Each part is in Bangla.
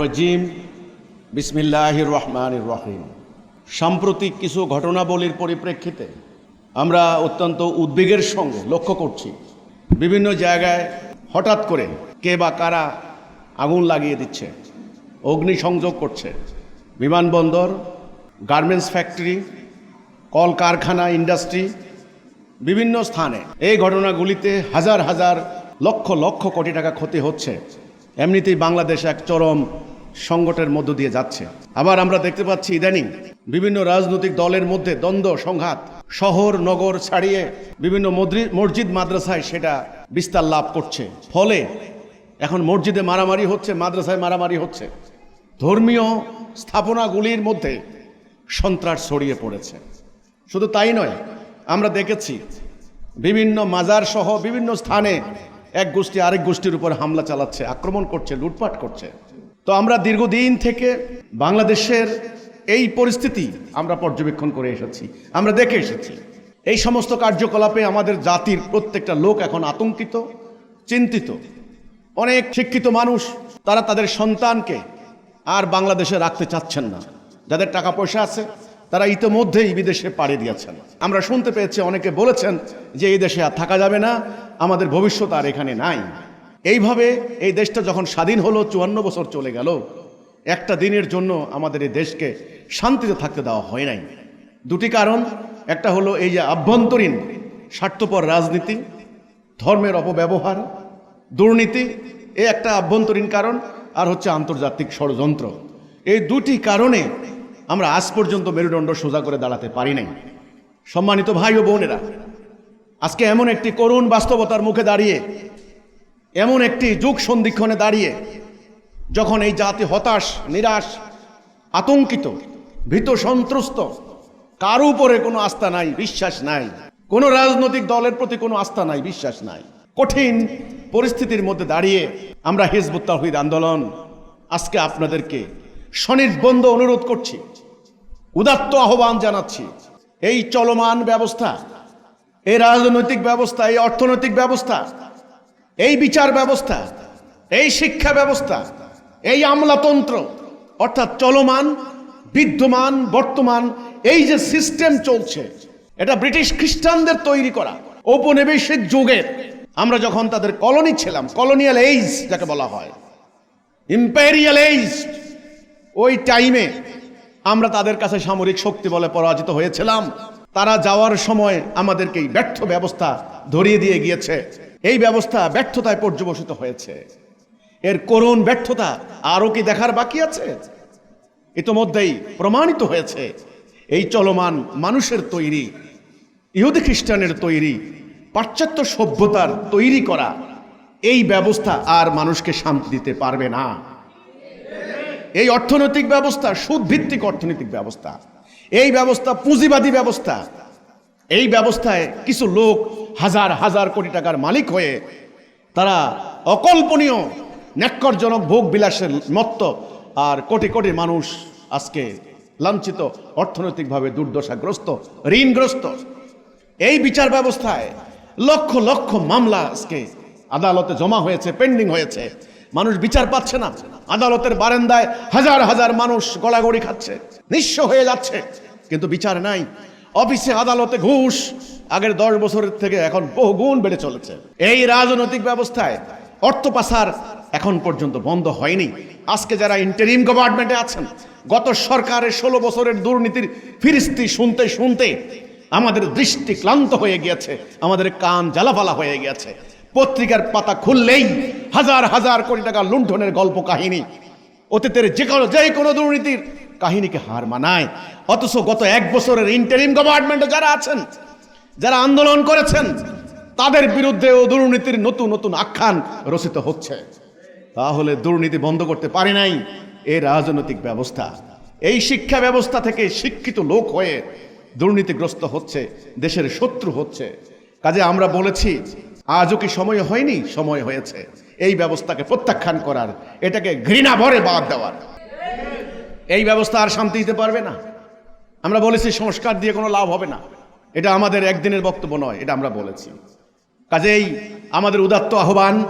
রাজিম। বিসমিল্লাহির রহমানির রহিম। সাম্প্রতিক কিছু ঘটনাবলীর পরিপ্রেক্ষিতে আমরা অত্যন্ত উদ্বেগের সঙ্গে লক্ষ্য করছি। বিভিন্ন জায়গায় হঠাৎ করে কে বা কারা আগুন লাগিয়ে দিচ্ছে, অগ্নিসংযোগ করছে। বিমানবন্দর, গার্মেন্টস ফ্যাক্টরি কল কারখানা ইন্ডাস্ট্রি, বিভিন্ন স্থানে এই ঘটনাগুলিতে হাজার হাজার লক্ষ লক্ষ কোটি টাকা ক্ষতি হচ্ছে। এমনিতেই বাংলাদেশ এক চরম সংকটের মধ্য দিয়ে যাচ্ছে। আবার আমরা দেখতে পাচ্ছি ইদানিং বিভিন্ন রাজনৈতিক দলের মধ্যে দ্বন্দ্ব, সংঘাত, শহর, নগর ছাড়িয়ে বিভিন্ন মসজিদ, মাদ্রাসায় সেটা বিস্তার লাভ করছে। ফলে এখন মসজিদে মারামারি হচ্ছে, মাদ্রাসায় মারামারি হচ্ছে। ধর্মীয় স্থাপনাগুলির মধ্যে সন্ত্রাস ছড়িয়ে পড়েছে। শুধু তাই নয়, আমরা দেখেছি বিভিন্ন মাজার সহ বিভিন্ন স্থানে এক গোষ্ঠী আরেক গোষ্ঠীর উপর হামলা চালাচ্ছে, আক্রমণ করছে, লুটপাট করছে। তো আমরা দীর্ঘদিন থেকে বাংলাদেশের এই পরিস্থিতি আমরা পর্যবেক্ষণ করে এসেছি, আমরা দেখে এসেছি। এই সমস্ত কার্যকলাপে আমাদের জাতির প্রত্যেকটা লোক এখন আতঙ্কিত, চিন্তিত। অনেক শিক্ষিত মানুষ, তারা তাদের সন্তানকে আর বাংলাদেশে রাখতে চাচ্ছেন না। যাদের টাকা পয়সা আছে তারা ইতোমধ্যেই বিদেশে পাড়ি দিয়েছেন। আমরা শুনতে পেয়েছি, অনেকে বলেছেন যে এই দেশে আর থাকা যাবে না, আমাদের ভবিষ্যৎ আর এখানে নাই। এইভাবে এই দেশটা যখন স্বাধীন হলো, চুয়ান্ন বছর চলে গেল, একটা দিনের জন্য আমাদের এই দেশকে শান্তিতে থাকতে দেওয়া হয় নাই। দুটি কারণ, একটা হলো এই যে আভ্যন্তরীণ স্বার্থপর রাজনীতি, ধর্মের অপব্যবহার, দুর্নীতি, এ একটা আভ্যন্তরীণ কারণ, আর হচ্ছে আন্তর্জাতিক ষড়যন্ত্র। এই দুটি কারণে আমরা আজ পর্যন্ত মেরুদণ্ড সোজা করে দাঁড়াতে পারি নাই। সম্মানিত ভাই ও বোনেরা, আজকে এমন একটি করুণ বাস্তবতার মুখে দাঁড়িয়ে, এমন একটি যুগ সন্ধিক্ষণে দাঁড়িয়ে, যখন এই জাতি হতাশ, নিরাশ, আতঙ্কিত, ভীত, সন্ত্রস্ত, কারও উপরে কোনো আস্থা নাই, বিশ্বাস নাই, কোনো রাজনৈতিক দলের প্রতি কোনো আস্থা নাই, বিশ্বাস নাই। কঠিন পরিস্থিতির মধ্যে দাঁড়িয়ে আমরা হিজবুত তাহিদ আন্দোলন আজকে আপনাদেরকে স্বনির্বন্ধ অনুরোধ করছি। উদাত্ত আহ্বান জানাচ্ছি। এই চলমান ব্যবস্থা, এই রাজনৈতিক ব্যবস্থা, এই অর্থনৈতিক ব্যবস্থা, এই বিচার ব্যবস্থা, এই শিক্ষা ব্যবস্থা, এই আমলাতন্ত্র, অর্থাৎ চলমান, বিদ্যমান, বর্তমান, এই যে সিস্টেম চলছে, এটা ব্রিটিশ খ্রিস্টানদের তৈরি করা ঔপনিবেশিক যুগের। আমরা যখন তাদের কলোনি ছিলাম, কলোনিয়াল এইজ যাকে বলা হয়, ইম্পেরিয়াল এইজ, ওই টাইমে আমরা তাদের কাছে সামরিক শক্তি বলে পরাজিত হয়েছিলাম। তারা যাওয়ার সময় আমাদেরকে এই ব্যর্থ ব্যবস্থা ধরিয়ে দিয়ে গিয়েছে। এই ব্যবস্থা ব্যর্থতায় পর্যবসিত হয়েছে। এর করুণ ব্যর্থতা আরও কি দেখার বাকি আছে? ইতোমধ্যেই প্রমাণিত হয়েছে। এই চলমান মানুষের তৈরি, ইহুদি খ্রিস্টানের তৈরি, পাশ্চাত্য সভ্যতার তৈরি করা এই ব্যবস্থা আর মানুষকে শান্তি দিতে পারবে না। এই অর্থনৈতিক ব্যবস্থা, সুদভিত্তিক অর্থনৈতিক ব্যবস্থা, এই ব্যবস্থা পুঁজিবাদী ব্যবস্থা, এই ব্যবস্থায় কিছু লোক হাজার হাজার কোটি টাকার মালিক হয়ে তারা অকল্পনীয়, ন্যাক্করজনক ভোগ বিলাসের মত্ত আর কোটি কোটি মানুষ আজকে লাঞ্ছিত, অর্থনৈতিকভাবে দুর্দশাগ্রস্ত, ঋণগ্রস্ত। এই বিচার ব্যবস্থায় লক্ষ লক্ষ মামলা আজকে আদালতে জমা হয়েছে, পেন্ডিং হয়েছে। মানুষ বিচার পাচ্ছে না। আদালতের বারান্দায় হাজার হাজার মানুষ গড়াগড়ি খাচ্ছে। নিঃস্ব হয়ে যাচ্ছে। কিন্তু বিচার নাই। অফিসে আদালতে ঘুষ। আগের দশ বছরের থেকে এখন বহু গুণ বেড়ে চলেছে। এই রাজনৈতিক ব্যবস্থায় অর্থ পাচার এখন পর্যন্ত বন্ধ হয়নি। আজকে যারা ইন্টারিম গভর্নমেন্টে আছেন, গত সরকারের ষোলো বছরের দুর্নীতির ফিরিস্তি শুনতে শুনতে আমাদের দৃষ্টি ক্লান্ত হয়ে গিয়েছে। আমাদের কান জ্বালাফালা হয়ে গিয়েছে। পত্রিকার পাতা খুললেই হাজার হাজার কোটি টাকা লুণ্ঠনের গল্প কাহিনী। অতীতের যে কোনো যে কোনো দুর্নীতির কাহিনীকে হার মানায়। অথচ গত এক বছরের ইন্টারিম গভর্নমেন্টে যারা আছেন, যারা আন্দোলন করেছেন, তাদের বিরুদ্ধে ও দুর্নীতির নতুন নতুন আখ্যান রচিত হচ্ছে। তাহলে দুর্নীতি বন্ধ করতে পারে নাই এই রাজনৈতিক ব্যবস্থা। এই শিক্ষা ব্যবস্থা থেকে শিক্ষিত লোক হয়ে দুর্নীতিগ্রস্ত হচ্ছে, দেশের শত্রু হচ্ছে। কাজে আমরা বলেছি আজও কি সময় হয়নি? সময় হয়েছে। এই ব্যবস্থাকে প্রত্যাখ্যান করার, এটাকে ঘৃণা ভরে বাদ দেওয়ার। এই ব্যবস্থা আর শান্তি দিতে পারবে না। আমরা বলেছি সংস্কার দিয়ে কোনো লাভ হবে না। এটা আমাদের একদিনের বক্তব্য নয়, এটা আমরা বলেছি। কাজেই আমাদের উদাত্ত আহ্বান,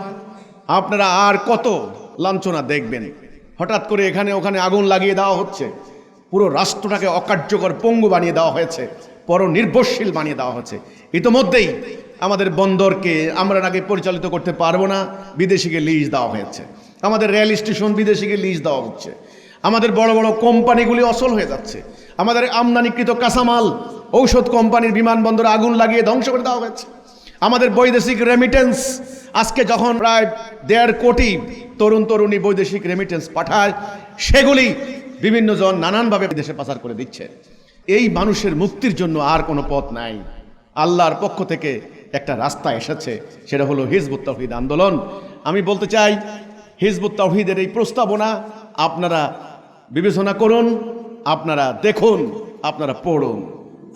আপনারা আর কত লাঞ্ছনা দেখবেন। হঠাৎ করে এখানে ওখানে আগুন লাগিয়ে দেওয়া হচ্ছে। পুরো রাষ্ট্রটাকে অকার্যকর পঙ্গু বানিয়ে দেওয়া হয়েছে পর নির্ভরশীল বানিয়ে দেওয়া হয়েছে। ইতোমধ্যেই আমাদের বন্দরকে আমরা নাকি পরিচালিত করতে পারব না, বিদেশিকে লিজ দেওয়া হয়েছে। আমাদের রেল স্টেশন বিদেশিকে লিজ দেওয়া হচ্ছে। আমাদের বড় বড় কোম্পানিগুলি অসল হয়ে যাচ্ছে। আমাদের আমদানিকৃত কাঁচামাল, ঔষধ কোম্পানির বিমানবন্দরে আগুন লাগিয়ে ধ্বংস করে দেওয়া হয়েছে। আমাদের বৈদেশিক রেমিটেন্স আজকে যখন প্রায় দেড় কোটি তরুণ তরুণী বৈদেশিক রেমিটেন্স পাঠায়, সেগুলি বিভিন্ন জন নানানভাবে বিদেশে পাচার করে দিচ্ছে। এই মানুষের মুক্তির জন্য আর কোনো পথ নাই। আল্লাহর পক্ষ থেকে একটা রাস্তা এসেছে, সেটা হলো হিজবুত তৌহিদ আন্দোলন। আমি বলতে চাই, হিজবুত তৌহিদের এই প্রস্তাবনা আপনারা বিবেচনা করুন, আপনারা দেখুন, আপনারা পড়ুন।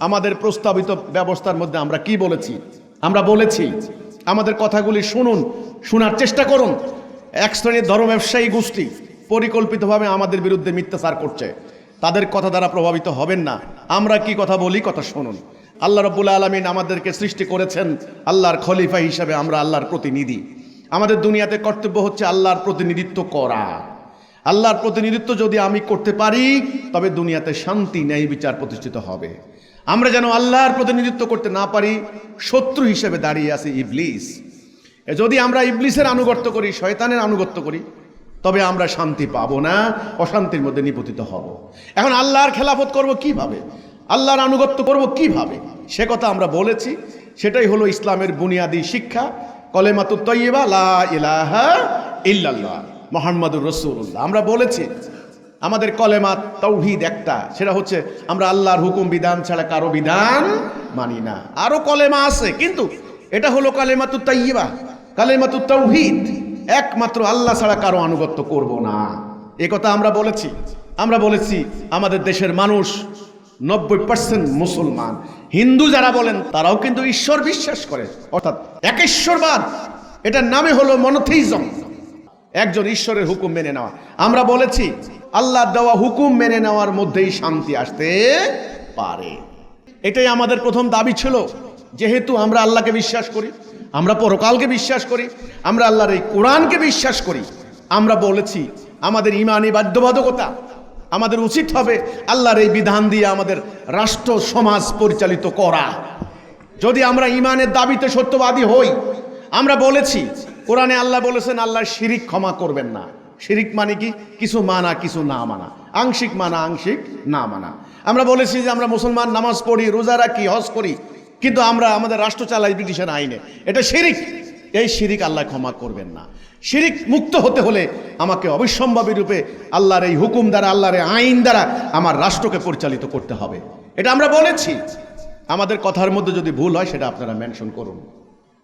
আমাদের প্রস্তাবিত ব্যবস্থার মধ্যে আমরা কি বলেছি? আমরা বলেছি, আমাদের কথাগুলি শুনুন, শোনার চেষ্টা করুন। এক শ্রেণির ধর্ম ব্যবসায়ী গোষ্ঠী পরিকল্পিতভাবে আমাদের বিরুদ্ধে মিথ্যাচার করছে। তাদের কথা দ্বারা প্রভাবিত হবেন না। আমরা কি কথা বলি, কথা শুনুন। আল্লাহ রব্বুল আলমিন আমাদেরকে সৃষ্টি করেছেন আল্লাহর খলিফা হিসাবে আমরা আল্লাহর প্রতিনিধি। আমাদের দুনিয়াতে কর্তব্য হচ্ছে আল্লাহর প্রতিনিধিত্ব করা। আল্লাহর প্রতিনিধিত্ব যদি আমি করতে পারি, তবে দুনিয়াতে শান্তি, ন্যায় বিচার প্রতিষ্ঠিত হবে। আমরা যেন আল্লাহর প্রতিনিধিত্ব করতে না পারি, শত্রু হিসেবে দাঁড়িয়ে আছে ইবলিস। যদি আমরা ইবলিসের আনুগত্য করি, শয়তানের আনুগত্য করি, তবে আমরা শান্তি পাবো না, অশান্তির মধ্যে নিপতিত হব। এখন আল্লাহর খেলাফত করব কীভাবে? আল্লাহর আনুগত্য করব কীভাবে? সে কথা আমরা বলেছি। সেটাই হলো ইসলামের বুনিয়াদী শিক্ষা। কলেমাতু তৈবা লা ইলাহা ইল্লাল্লাহ, মোহাম্মদুর রসুল্লাহ আমরা বলেছি, আমাদের কলেমা তৌহিদ একটা। সেটা হচ্ছে, আমরা আল্লাহর হুকুম বিধান ছাড়া কারও বিধান মানি না। আরও কলেমা আছে, কিন্তু এটা হলো কালেমাতু তাইয়িবা কালেমাতু তৌহিদ। একমাত্র আল্লাহ ছাড়া কারও আনুগত্য করব না। এ কথা আমরা বলেছি। আমরা বলেছি, আমাদের দেশের মানুষ নব্বই পার্সেন্ট মুসলমান। হিন্দু যারা বলেন, তারাও কিন্তু ঈশ্বর বিশ্বাস করে। অর্থাৎ এক ঈশ্বরবাদ। এটার নামে হলো মনোথিজম একজন ঈশ্বরের হুকুম মেনে নেওয়া। আমরা বলেছি, আল্লাহ দেওয়া হুকুম মেনে নেওয়ার মধ্যেই শান্তি আসতে পারে। এটাই আমাদের প্রথম দাবি ছিল। যেহেতু আমরা আল্লাহকে বিশ্বাস করি, আমরা পরকালকে বিশ্বাস করি, আমরা আল্লাহর এই কোরআনকে বিশ্বাস করি, আমরা বলেছি, আমাদের ইমানি বাধ্যবাধকতা। আমাদের উচিত হবে আল্লাহর এই বিধান দিয়ে আমাদের রাষ্ট্র, সমাজ পরিচালিত করা। যদি আমরা ইমানের দাবিতে সত্যবাদী হই, আমরা বলেছি, কোরআনে আল্লাহ বলেছেন, আল্লাহ শিরিক ক্ষমা করবেন না। শিরিক মানে কি? কিছু মানা, কিছু না মানা। আংশিক মানা, আংশিক না মানা। আমরা বলেছি যে আমরা মুসলমান, নামাজ পড়ি, রোজা রাখি, হজ করি, কিন্তু আমরা আমাদের রাষ্ট্র চালাই ব্রিটিশের আইনে। এটা শিরিক। এই শিরিক আল্লাহ ক্ষমা করবেন না। শিরিক মুক্ত হতে হলে আমাকে অবিসম্ভাবী রূপে আল্লাহর এই হুকুম দ্বারা, আল্লাহর আইন দ্বারা আমার রাষ্ট্রকে পরিচালিত করতে হবে। এটা আমরা বলেছি। আমাদের কথার মধ্যে যদি ভুল হয়, সেটা আপনারা মেনশন করুন।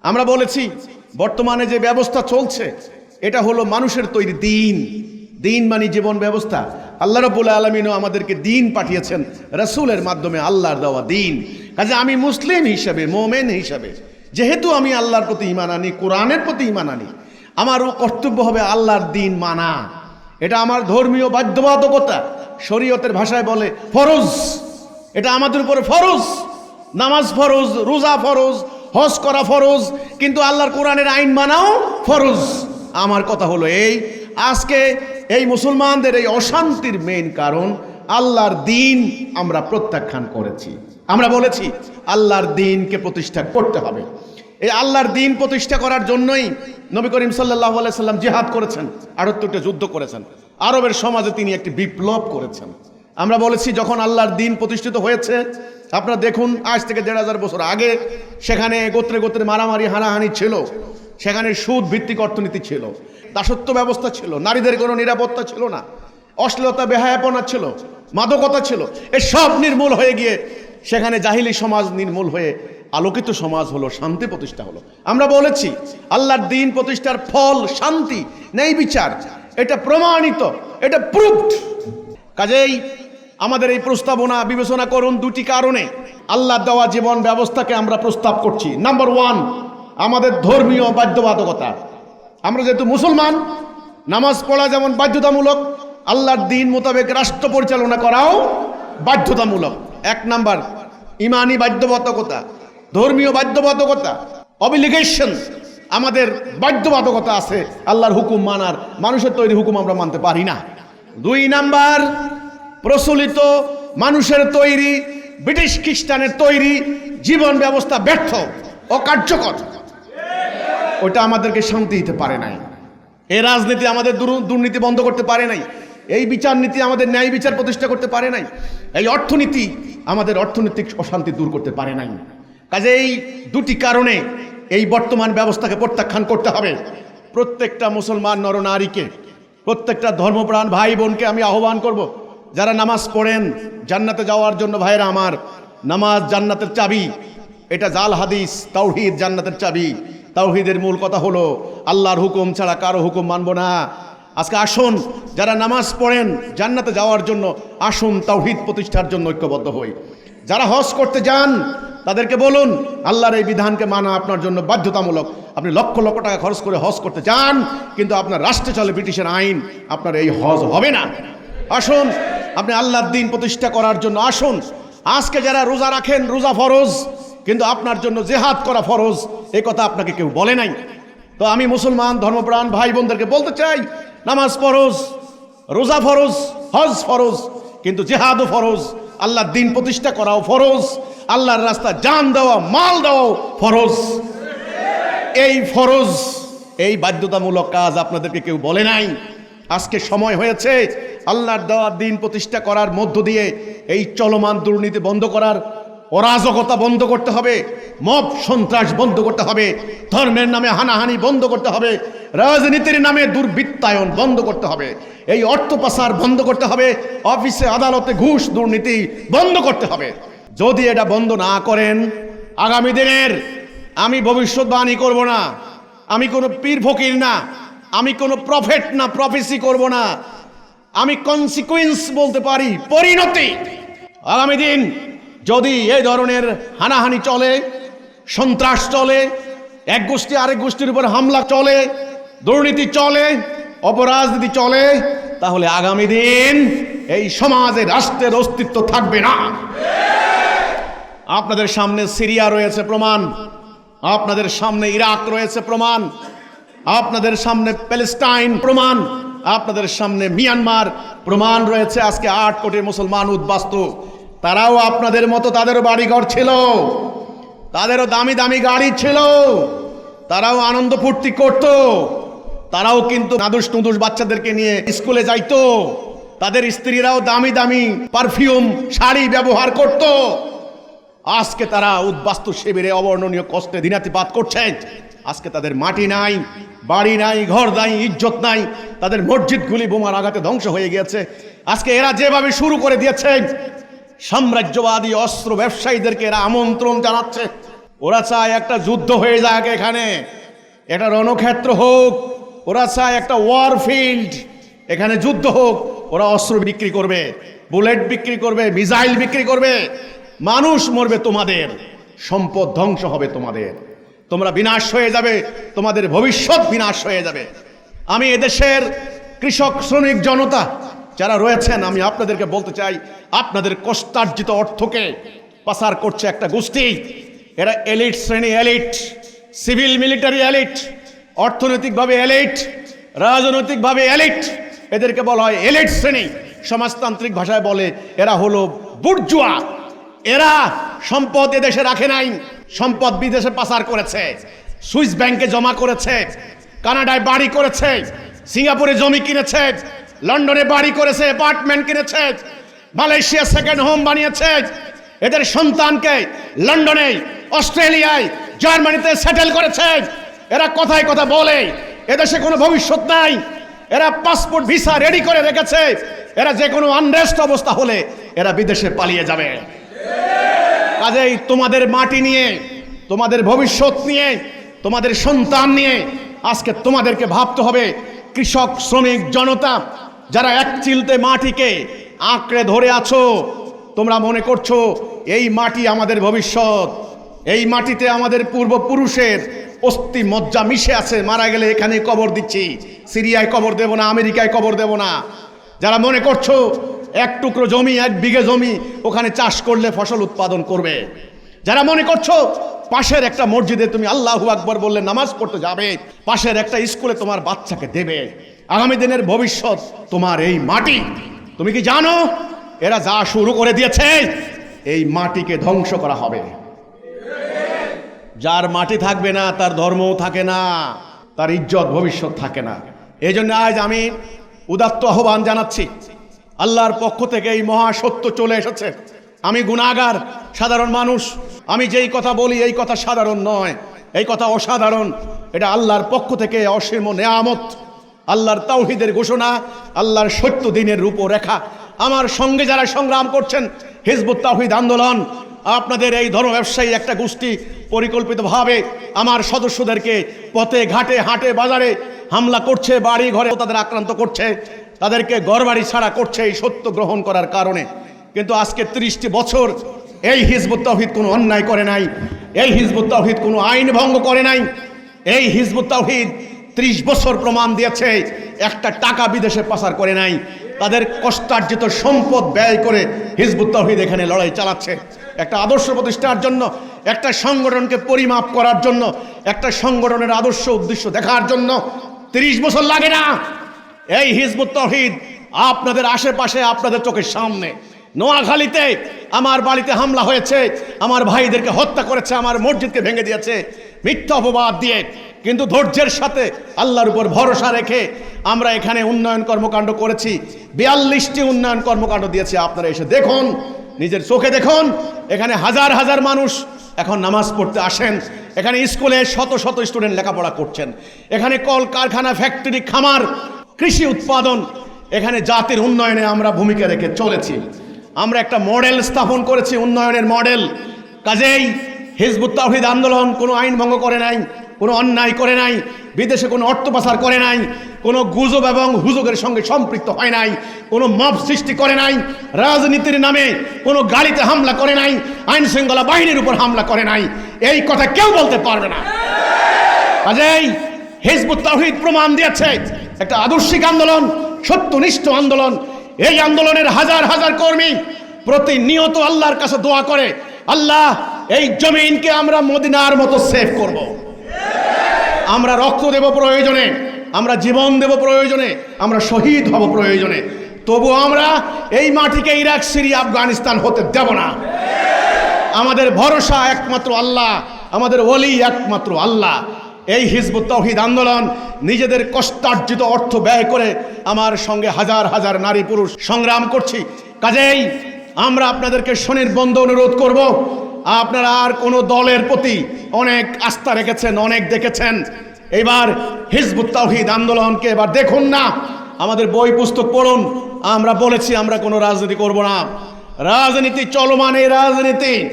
আমরা বলেছি, বর্তমানে যে ব্যবস্থা চলছে, এটা হলো মানুষের তৈরি দিন। দিন মানে জীবন ব্যবস্থা। আল্লাহ রব্বুল আলমিনও আমাদেরকে দিন পাঠিয়েছেন, রসুলের মাধ্যমে আল্লাহর দেওয়া দিন। কাজে আমি মুসলিম হিসাবে, মোমেন হিসাবে, যেহেতু আমি আল্লাহর প্রতি ইমান আনি, কোরআনের প্রতি ইমান আনি আমারও কর্তব্য হবে আল্লাহর দিন মানা। এটা আমার ধর্মীয় বাধ্যবাধকতা। শরীয়তের ভাষায় বলে ফরজ। এটা আমাদের উপরে ফরজ। নামাজ ফরজ, রোজা ফরজ, হজ করা ফরজ, কিন্তু আল্লাহর কোরআনের আইন মানাও ফরজ। আমার কথা হলো এই, আজকে এই মুসলমানদের এই অশান্তির মেইন কারণ আল্লাহর দিন আমরা প্রত্যাখ্যান করেছি। আমরা বলেছি, আল্লাহর দিনকে প্রতিষ্ঠা করতে হবে। এই আল্লাহর দিন প্রতিষ্ঠা করার জন্যই নবী করিম সাল্লাহ সাল্লাম জিহাদ করেছেন, আরত্তরটা যুদ্ধ করেছেন। আরবের সমাজে তিনি একটি বিপ্লব করেছেন। আমরা বলেছি, যখন আল্লাহর দিন প্রতিষ্ঠিত হয়েছে, আপনারা দেখুন, আজ থেকে দেড় হাজার বছর আগে সেখানে গোত্রে গোত্রে মারামারি, হানাহানি ছিল। সেখানে সুদ ভিত্তিক অর্থনীতি ছিল। দাসত্ব ব্যবস্থা ছিল। নারীদের কোনো নিরাপত্তা ছিল না। অশ্লীলতা, বেহায়াপনা ছিল। মাদকতা ছিল। এ সব নির্মূল হয়ে গিয়ে সেখানে জাহিলি সমাজ নির্মূল হয়ে আলোকিত সমাজ হলো, শান্তি প্রতিষ্ঠা হলো। আমরা বলেছি, আল্লাহর দিন প্রতিষ্ঠার ফল শান্তি, নেই বিচার। এটা প্রমাণিত, এটা প্রুফড কাজেই আমাদের এই প্রস্তাবনা, বিবেচনা করুন দুটি কারণে। আল্লাহ দেওয়া জীবন ব্যবস্থাকে আমরা প্রস্তাব করছি। নাম্বার ওয়ান আমাদের ধর্মীয় বাধ্যবাধকতা। আমরা যেহেতু মুসলমান, নামাজ পড়া যেমন বাধ্যতামূলক, আল্লাহর দিন মোতাবেক রাষ্ট্র পরিচালনা করাও বাধ্যতামূলক। এক নাম্বার, ইমানি বাধ্যবাধকতা। ধর্মীয় বাধ্যবাধকতা অবিলিগেশন আমাদের বাধ্যবাধকতা আছে, আল্লাহর হুকুম মানার, মানুষের তৈরি হুকুম আমরা মানতে পারি না। দুই নাম্বার, প্রচলিত মানুষের তৈরি, ব্রিটিশ খ্রিস্টানের তৈরি জীবন ব্যবস্থা ব্যর্থ, অকার্যকর। ওটা আমাদেরকে শান্তি দিতে পারে নাই। এই রাজনীতি আমাদের দুর্নীতি বন্ধ করতে পারে নাই। এই বিচার নীতি আমাদের ন্যায় বিচার প্রতিষ্ঠা করতে পারে নাই। এই অর্থনীতি আমাদের অর্থনৈতিক অশান্তি দূর করতে পারে নাই। কাজে এই দুটি কারণে এই বর্তমান ব্যবস্থাকে প্রত্যাখ্যান করতে হবে। প্রত্যেকটা মুসলমান নরনারীকে, প্রত্যেকটা ধর্মপ্রাণ ভাই বোনকে আমি আহ্বান করব, যারা নামাজ পড়েন, জান্নাতে যাওয়ার জন্য ভাইরা আমার, নামাজ জান্নাতের চাবি। এটা জাল হাদিস, তাওহিদ জান্নাতের চাবি। তাওহিদের মূল কথা হলো, আল্লাহর হুকুম ছাড়া কারও হুকুম মানব না। আজকে আসুন, যারা নামাজ পড়েন, জান্নাতে যাওয়ার জন্য আসুন, তাওহিদ প্রতিষ্ঠার জন্য ঐক্যবদ্ধ হই। যারা হজ করতে যান, তাদেরকে বলুন, আল্লাহর এই বিধানকে মানা আপনার জন্য বাধ্যতামূলক। আপনি লক্ষ লক্ষ টাকা খরচ করে হজ করতে চান, কিন্তু আপনার রাষ্ট্রে চলে ব্রিটিশের আইন, আপনার এই হজ হবে না। আসুন, আপনি আল্লাহর দিন প্রতিষ্ঠা করার জন্য আসুন। আজকে যারা রোজা রাখেন, রোজা ফরজ, কিন্তু আপনার জন্য জেহাদ করা ফরজ এই কথা আপনাকে কেউ বলে নাই। তো আমি মুসলমান, ধর্মপ্রাণ ভাই বোনদেরকে বলতে চাই, নামাজ ফরজ, রোজা ফরজ, হজ ফরজ, কিন্তু জেহাদও ফরজ আল্লাহর দিন প্রতিষ্ঠা করাও ফরজ, আল্লাহর রাস্তা যান দেওয়া, মাল দেওয়াও ফরজ। এই ফরজ, এই বাধ্যতামূলক কাজ আপনাদেরকে কেউ বলে নাই। আজকে সময় হয়েছে আল্লাহর দেওয়া দিন প্রতিষ্ঠা করার মধ্য দিয়ে এই চলমান দুর্নীতি বন্ধ করার অরাজকতা বন্ধ করতে হবে, মব সন্ত্রাস বন্ধ করতে হবে, ধর্মের নামে হানাহানি বন্ধ করতে হবে, রাজনীতির নামে দুর্বৃত্তায়ন বন্ধ করতে হবে, এই অর্থ পাচার বন্ধ করতে হবে, অফিসে আদালতে ঘুষ দুর্নীতি বন্ধ করতে হবে। যদি এটা বন্ধ না করেন, আগামী দিনের আমি ভবিষ্যৎবাণী করব না, আমি কোনো পীর ফকির না, আমি কোনো প্রফেট না প্রফেসি করব না, আমি কনসিকুয়েন্স বলতে পারি, পরিণতি। আগামী দিন যদি এই ধরনের হানাহানি চলে, সন্ত্রাস চলে, এক গোষ্ঠী আরেক গোষ্ঠীর উপর হামলা চলে, দুর্নীতি চলে, অপরাজনীতি চলে, তাহলে আগামী দিন এই সমাজে রাষ্ট্রের অস্তিত্ব থাকবে না। আপনাদের সামনে সিরিয়া রয়েছে প্রমাণ, আপনাদের সামনে ইরাক রয়েছে প্রমাণ, আপনাদের সামনে প্যালেস্টাইন প্রমাণ, আপনাদের সামনে মিয়ানমার প্রমাণ রয়েছে। আজকে আট কোটি মুসলমান উদ্বাস্তু। তারাও আপনাদের মতো তাদেরও বাড়িঘর ছিল। তাদেরও দামি দামি গাড়ি ছিল। তারাও আনন্দ ফুর্তি করত। তারাও কিন্তু নাদুস নুদুস বাচ্চাদেরকে নিয়ে স্কুলে যাইতো। তাদের স্ত্রীরাও দামি দামি পারফিউম, শাড়ি ব্যবহার করতো। আজকে তারা উদ্বাস্তু শিবিরে অবর্ণনীয় কষ্টে দিনাতিপাত করছে। আজকে তাদের মাটি নাই, বাড়ি নাই, ঘর নাই, ইজ্জত নাই। তাদের মসজিদগুলি বোমার আঘাতে ধ্বংস হয়ে গিয়েছে। আজকে এরা যেভাবে শুরু করে দিয়েছে সাম্রাজ্যবাদী অস্ত্র ব্যবসায়ীদেরকে এরা আমন্ত্রণ জানাচ্ছে। ওরা চায় একটা যুদ্ধ হয়ে যাক এখানে। এটা রণক্ষেত্র হোক, ওরা চায় একটা ওয়ার ফিল্ড এখানে যুদ্ধ হোক, ওরা অস্ত্র বিক্রি করবে বুলেট বিক্রি করবে মিসাইল বিক্রি করবে। মানুষ মরবে তোমাদের, সম্পদ ধ্বংস হবে তোমাদের। তোমরা বিনাশ হয়ে যাবে, তোমাদের ভবিষ্যৎ বিনাশ হয়ে যাবে। আমি এদেশের কৃষক, শ্রমিক, জনতা যারা রয়েছেন, আমি আপনাদেরকে বলতে চাই, আপনাদের কষ্টার্জিত অর্থকে পাচার করছে একটা গোষ্ঠী। এরা এলিট শ্রেণি এলিট, সিভিল মিলিটারি এলিট, অর্থনৈতিকভাবে এলিট, রাজনৈতিকভাবে এলিট। এদেরকে বলা হয় এলিট শ্রেণি। সমাজতান্ত্রিক ভাষায় বলে, এরা হলো বুর্জুয়া। এরা সম্পদ এদেশে রাখে নাই, সম্পদ বিদেশে পাচার করেছে, সুইস ব্যাংকে জমা করেছে, কানাডায় বাড়ি করেছে, সিঙ্গাপুরে জমি কিনেছে লন্ডনে বাড়ি করেছে অ্যাপার্টমেন্ট কিনেছে, মালয়েশিয়া সেকেন্ড হোম বানিয়েছে। এদের সন্তানকে লন্ডনে, অস্ট্রেলিয়ায়, জার্মানিতে সেটেল করেছে। এরা কথায় কথা বলে, এদেশে কোনো ভবিষ্যৎ নাই। এরা পাসপোর্ট ভিসা রেডি করে রেখেছে। এরা যে কোনো আনরেস্ট অবস্থা হলে এরা বিদেশে পালিয়ে যাবে। কাজেই তোমাদের মাটি নিয়ে, তোমাদের ভবিষ্যৎ নিয়ে, তোমাদের সন্তান নিয়ে আজকে তোমাদেরকে ভাবতে হবে, কৃষক, শ্রমিক, জনতা যারা এক চিলতে মাটিকে আঁকড়ে ধরে আছো, তোমরা মনে করছ, এই মাটি আমাদের ভবিষ্যৎ। এই মাটিতে আমাদের পূর্বপুরুষের অস্থি মজ্জা মিশে আছে। মারা গেলে এখানে কবর দিচ্ছি। সিরিয়ায় কবর দেব না, আমেরিকায় কবর দেব না। যারা মনে করছ, এক টুকরো জমি, এক বিঘে জমি ওখানে চাষ করলে ফসল উৎপাদন করবে। যারা মনে করছ, পাশের একটা মসজিদে তুমি আল্লাহু আকবর বললে নামাজ পড়তে যাবে, পাশের একটা স্কুলে তোমার বাচ্চাকে দেবে। আগামী দিনের ভবিষ্যৎ তোমার এই মাটি। তুমি কি জানো? এরা যা শুরু করে দিয়েছে, এই মাটিকে ধ্বংস করা হবে। যার মাটি থাকবে না, তার ধর্মও থাকে না, তার ইজ্জত ভবিষ্যৎ থাকে না। এই জন্য আজ আমি উদাত্ত আহ্বান জানাচ্ছি, আল্লাহর পক্ষ থেকে এই মহা সত্য চলে এসেছে। আমি গুণাগার, সাধারণ মানুষ। আমি যেই কথা বলি, এই কথা সাধারণ নয়, এই কথা অসাধারণ। এটা আল্লাহর পক্ষ থেকে অসীম নেয়ামত। আল্লাহর তাওহিদের ঘোষণা, আল্লাহর সত্য দিনের রূপরেখা। আমার সঙ্গে যারা সংগ্রাম করছেন, হিজবুত তাওহিদ আন্দোলন, আপনাদের এই ধর্ম ব্যবসায়ী একটা গোষ্ঠী পরিকল্পিতভাবে আমার সদস্যদেরকে পথে, ঘাটে, হাটে, বাজারে হামলা করছে, বাড়ি ঘরে তাদের আক্রান্ত করছে, তাদেরকে ঘরবাড়ি ছাড়া করছে এই সত্য গ্রহণ করার কারণে। কিন্তু আজকে ত্রিশটি বছর এই হিজবুত তাওহিদ কোনো অন্যায় করে নাই, এই হিজবুত তাওহিদ কোনো আইন ভঙ্গ করে নাই, এই হিজবুত তাওহিদ ত্রিশ বছর প্রমাণ দিয়েছে, একটা টাকা বিদেশে পাচার করে নাই। তাদের কষ্টার্জিত সম্পদ ব্যয় করে হিজবুত তহিদ এখানে লড়াই চালাচ্ছে। একটা আদর্শ প্রতিষ্ঠার জন্য, একটা সংগঠনকে পরিমাপ করার জন্য, একটা সংগঠনের আদর্শ উদ্দেশ্য দেখার জন্য তিরিশ বছর লাগে না। এই হিজবুত তহিদ আপনাদের আশেপাশে, আপনাদের চোখের সামনে। নোয়াখালীতে আমার বাড়িতে হামলা হয়েছে, আমার ভাইদেরকে হত্যা করেছে, আমার মসজিদকে ভেঙে দিয়েছে। মিথ্যা অপবাদ দিয়ে, কিন্তু ধৈর্যের সাথে আল্লাহর উপর ভরসা রেখে আমরা এখানে উন্নয়ন কর্মকাণ্ড করেছি। বিয়াল্লিশটি উন্নয়ন কর্মকাণ্ড দিয়েছি আপনারা এসে দেখুন, নিজের চোখে দেখুন, এখানে হাজার হাজার মানুষ এখন নামাজ পড়তে আসেন, এখানে স্কুলে শত শত স্টুডেন্ট লেখাপড়া করছেন, এখানে কল কারখানা ফ্যাক্টরি, খামার, কৃষি উৎপাদন, এখানে জাতির উন্নয়নে আমরা ভূমিকা রেখে চলেছি। আমরা একটা মডেল স্থাপন করেছি, উন্নয়নের মডেল। কাজেই হিজবুত তাহিদ আন্দোলন কোনো আইন ভঙ্গ করে নাই, কোনো অন্যায় করে নাই, বিদেশে কোনো অর্থ পাচার করে নাই, কোনো গুজব এবং হুজুগের সঙ্গে সম্পৃক্ত হয় নাই, কোনো মব সৃষ্টি করে নাই, রাজনীতির নামে কোনো গাড়িতে হামলা করে নাই আইন শৃঙ্খলা বাহিনীর উপর হামলা করে নাই, এই কথা কেউ বলতে পারবে না। কাজেই হিজবুত তাহিদ প্রমাণ দিয়েছে একটা আদর্শিক আন্দোলন, সত্যনিষ্ঠ আন্দোলন। এই আন্দোলনের হাজার হাজার কর্মী প্রতিনিয়ত আল্লাহর কাছে দোয়া করে আল্লাহ, এই জমিনকে আমরা মদিনার মতো সেভ করব। আমরা রক্ত দেব প্রয়োজনে, আমরা জীবন দেব প্রয়োজনে, আমরা শহীদ হব প্রয়োজনে। তবু আমরা এই মাটিকে ইরাক, সিরিয়া, আফগানিস্তান হতে দেব না। আমাদের ভরসা একমাত্র আল্লাহ, আমাদের ওলি একমাত্র আল্লাহ। এই হিজবুত তৌহিদ আন্দোলন নিজেদের কষ্টার্জিত অর্থ ব্যয় করে আমার সঙ্গে হাজার হাজার নারী পুরুষ সংগ্রাম করছি। কাজেই আমরা আপনাদেরকে স্বনির্বন্ধ অনুরোধ করব। আপনারা আর কোনো দলের প্রতি অনেক আস্থা রেখেছেন, অনেক দেখেছেন। এবার হিজবুত তাওহিদ আন্দোলনকে এবার দেখুন না। আমাদের বই পুস্তক পড়ুন। আমরা বলেছি আমরা কোনো রাজনীতি করব না। রাজনীতি চলমান এই রাজনীতি,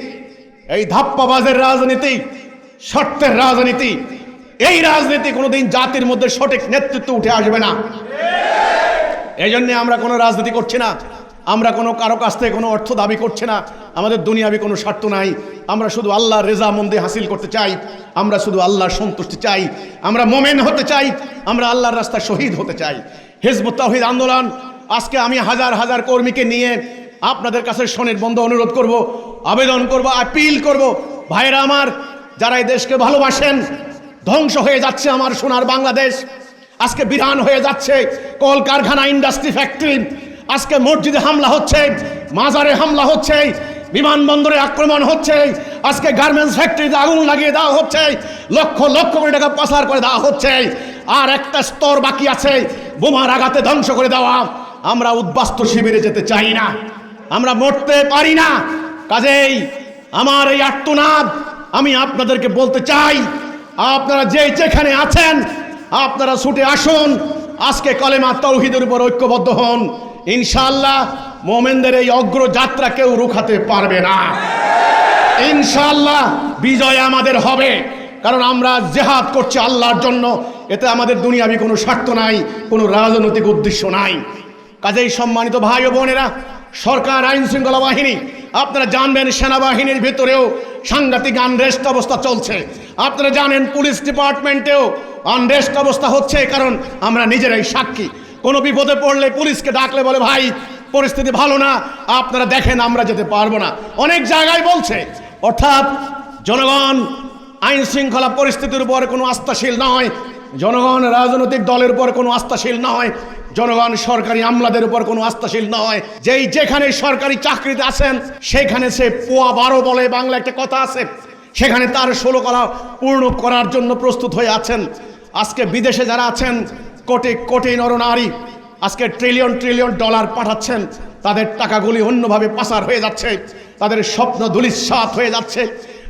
এই ধাপ্পাবাজের রাজনীতি, শর্তের রাজনীতি, এই রাজনীতি কোনোদিন জাতির মধ্যে সঠিক নেতৃত্ব উঠে আসবে না। এই জন্যে আমরা কোনো রাজনীতি করছি না। আমরা কোনো কারও কাছ থেকে কোনো অর্থ দাবি করছে না। আমাদের দুনিয়াবি কোনো স্বার্থ নাই। আমরা শুধু আল্লাহর রেজামন্দি হাসিল করতে চাই। আমরা শুধু আল্লাহর সন্তুষ্টি চাই। আমরা মোমেন হতে চাই। আমরা আল্লাহর রাস্তা শহীদ হতে চাই। হিজবুত তাহিদ আন্দোলন, আজকে আমি হাজার হাজার কর্মীকে নিয়ে আপনাদের কাছে স্বনির্বন্ধ অনুরোধ করব, আবেদন করব, আপিল করব। ভাইরা আমার, যারা এই দেশকে ভালোবাসেন, ধ্বংস হয়ে যাচ্ছে আমার সোনার বাংলাদেশ। আজকে বিধান হয়ে যাচ্ছে কল কারখানা ইন্ডাস্ট্রি ফ্যাক্টরি। আজকে মসজিদে হামলা হচ্ছে, মাজারে হামলা হচ্ছে, বিমানবন্দরে আক্রমণ হচ্ছে, আজকে গার্মেন্টস ফ্যাক্টরিতে আগুন লাগিয়ে দেওয়া হচ্ছে, লক্ষ লক্ষ কোটি টাকা পাচার করে দেওয়া হচ্ছে, আর একটা স্তর বাকি আছে, বোমার আঘাতে ধ্বংস করে দেওয়া। আমরা উদ্বাস্তু শিবিরে যেতে চাই না, আমরা মরতে পারি না। কাজেই আমার এই আত্মনাদ আমি আপনাদেরকে বলতে চাই, আপনারা যে যেখানে আছেন, আপনারা ছুটে আসুন, আজকে কলেমা তৌহিদের উপর ঐক্যবদ্ধ হন। ইনশাআল্লাহ মোমেনদের এই অগ্রযাত্রা কেউ রুখাতে পারবে না। ইনশাল্লাহ বিজয় আমাদের হবে। কারণ আমরা জেহাদ করছি আল্লাহর জন্য। এতে আমাদের দুনিয়াবি কোনো স্বার্থ নাই, কোনো রাজনৈতিক উদ্দেশ্য নাই। কাজেই সম্মানিত ভাই ও বোনেরা সরকার, আইন শৃঙ্খলা বাহিনী, আপনারা জানবেন সেনাবাহিনীর ভিতরেও সাংঘাতিক আনরেস্ট অবস্থা চলছে। আপনারা জানেন পুলিশ ডিপার্টমেন্টেও আনরেস্ট অবস্থা হচ্ছে কারণ আমরা নিজেরাই সাক্ষী। কোনো বিপদে পড়লে পুলিশকে ডাকলে বলে, ভাই, পরিস্থিতি ভালো না, আপনারা দেখেন, আমরা যেতে পারব না। অনেক জায়গায় বলছে, অর্থাৎ জনগণ আইন শৃঙ্খলা পরিস্থিতির উপর কোনো আস্থাশীল নয়, জনগণ রাজনৈতিক দলের উপর কোনো আস্থাশীল নয় জনগণ সরকারি আমলাদের উপর কোনো আস্থাশীল নয়। যেই যেখানে সরকারি চাকরিতে আছেন, সেখানে সে পোয়া বারো বলে বাংলা একটা কথা আছে। সেখানে তার ষোলো কলা পূর্ণ করার জন্য প্রস্তুত হয়ে আছেন। আজকে বিদেশে যারা আছেন, কোটি কোটি নরনারী, আজকে ট্রিলিয়ন ট্রিলিয়ন ডলার পাঠাচ্ছেন, তাদের টাকাগুলি অন্যভাবে পাচার হয়ে যাচ্ছে। তাদের স্বপ্ন দুলিশ্বাত হয়ে যাচ্ছে।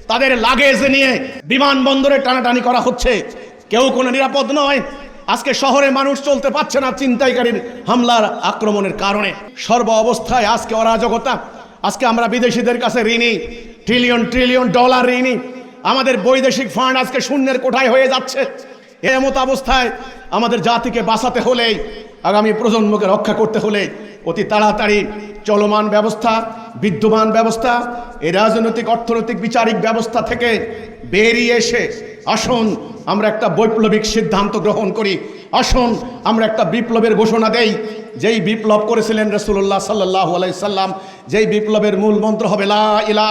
তাদের লাগেজ নিয়ে বিমানবন্দরে টানাটানি করা হচ্ছে। কেউ কোনো নিরাপদ নয়। আজকে শহরে মানুষ চলতে পারছে না চিন্তাইকারীর হামলার আক্রমণের কারণে। সর্ব অবস্থায় আজকে অরাজকতা। আজকে আমরা বিদেশিদের কাছে ঋণী। ট্রিলিয়ন ট্রিলিয়ন ডলার ঋণী। আমাদের বৈদেশিক ফান্ড আজকে শূন্যের কোঠায় হয়ে যাচ্ছে। এমত অবস্থায় আমাদের জাতিকে বাঁচাতে হলে, আগামী প্রজন্মকে রক্ষা করতে হলে অতি তাড়াতাড়ি চলমান ব্যবস্থা, বিদ্যমান ব্যবস্থা, এই রাজনৈতিক, অর্থনৈতিক, বিচারিক ব্যবস্থা থেকে বেরিয়ে এসে আসুন। আমরা একটা বৈপ্লবিক সিদ্ধান্ত গ্রহণ করি। আসুন, আমরা একটা বিপ্লবের ঘোষণা দেই। যেই বিপ্লব করেছিলেন রসুল্লাহ সাল্লাহ সাল্লাম, যেই বিপ্লবের মূল মন্ত্র হবে, লা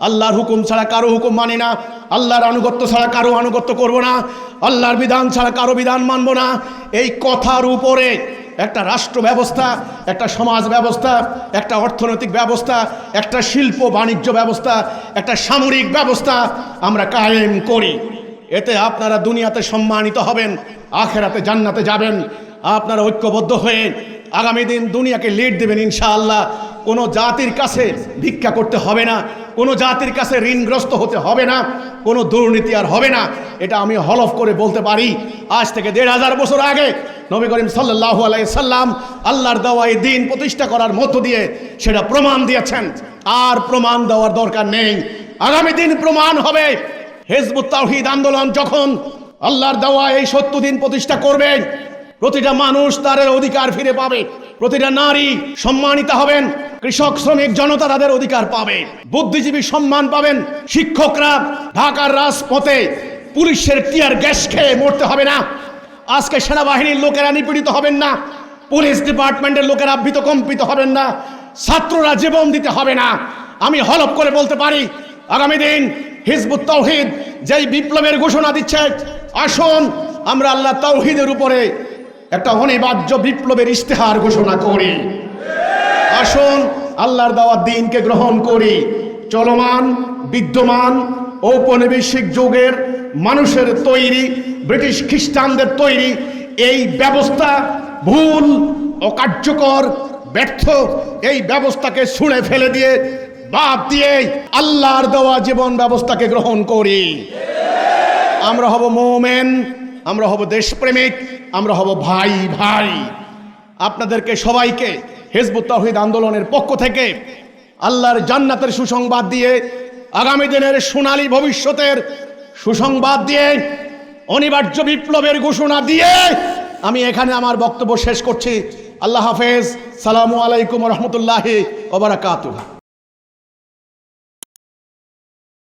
আল্লাহর হুকুম ছাড়া কারও হুকুম মানি না। আল্লাহর আনুগত্য ছাড়া কারও আনুগত্য করব না। আল্লাহর বিধান ছাড়া কারও বিধান মানব না। এই কথার উপরে একটা রাষ্ট্র ব্যবস্থা, একটা সমাজ ব্যবস্থা, একটা অর্থনৈতিক ব্যবস্থা, একটা শিল্প বাণিজ্য ব্যবস্থা, একটা সামরিক ব্যবস্থা আমরা কায়েম করি। এতে আপনারা দুনিয়াতে সম্মানিত হবেন, আখেরাতে জান্নাতে যাবেন। আপনারা ঐক্যবদ্ধ হয়ে আগামী দিন দুনিয়াকে লিড দেবেন ইনশাআল্লাহ। কোনো জাতির কাছে ভিক্ষা করতে হবে না, কোনো জাতির কাছে ঋণগ্রস্ত হতে হবে না, কোনো দুর্নীতি আর হবে না। এটা আমি হলফ করে বলতে পারি। আজ থেকে দেড় হাজার বছর আগে নবী করিম সাল্লাহ আলাই সাল্লাম আল্লাহর দেওয়া এই দিন প্রতিষ্ঠা করার মধ্য দিয়ে সেটা প্রমাণ দিয়েছেন। আর প্রমাণ দেওয়ার দরকার নেই। আগামী দিন প্রমাণ হবে হেজবুত তাওহিদ আন্দোলন যখন আল্লাহর দেওয়া এই সত্য দিন প্রতিষ্ঠা করবে, প্রতিটা মানুষ তার অধিকার ফিরে পাবে, প্রতিটা নারী সম্মানিত হবেন, কৃষক, শ্রমিক, জনতা তাদের অধিকার পাবে, বুদ্ধিজীবী সম্মান পাবেন, শিক্ষকরা ঢাকার রাজপথে পুলিশের টিয়ার গ্যাস খেয়ে মরতে হবে না, আজকে সেনাবাহিনীর লোকেরা নিপীড়িত হবেন না, পুলিশ ডিপার্টমেন্টের লোকেরা ভীত কম্পিত হবেন না, ছাত্ররা জীবন দিতে হবে না, আমি হলফ করে বলতে পারি, আগামী দিন হিজবুত তৌহিদ, যেই বিপ্লবের ঘোষণা দিচ্ছে, আসুন আমরা আল্লাহ তৌহিদের উপরে একটা অনিবার্য বিপ্লবের ইশতেহার ঘোষণা করি। আসুন আল্লাহর দেওয়া দিনকে গ্রহণ করি। চলমান, বিদ্যমান, ঔপনিবেশিক যুগের মানুষের তৈরি, ব্রিটিশ খ্রিস্টানদের তৈরি এই ব্যবস্থা ভুল অকার্যকর, ব্যর্থ, এই ব্যবস্থাকে ছুঁড়ে ফেলে দিয়ে বাদ দিয়ে আল্লাহর দেওয়া জীবন ব্যবস্থাকে গ্রহণ করি। আমরা হব মোমেন, আমরা হব দেশপ্রেমিক, আমরা হব ভাই ভাই। আপনাদেরকে সবাইকে হেজবুত তহিদ আন্দোলনের পক্ষ থেকে আল্লাহর জান্নাতের সুসংবাদ দিয়ে আগামী দিনের সোনালী ভবিষ্যতের সুসংবাদ দিয়ে অনিবার্য বিপ্লবের ঘোষণা দিয়ে আমি এখানে আমার বক্তব্য শেষ করছি। আল্লাহ হাফেজ। সালামু আলাইকুম রহমতুল্লাহ ওবরাকাতুহা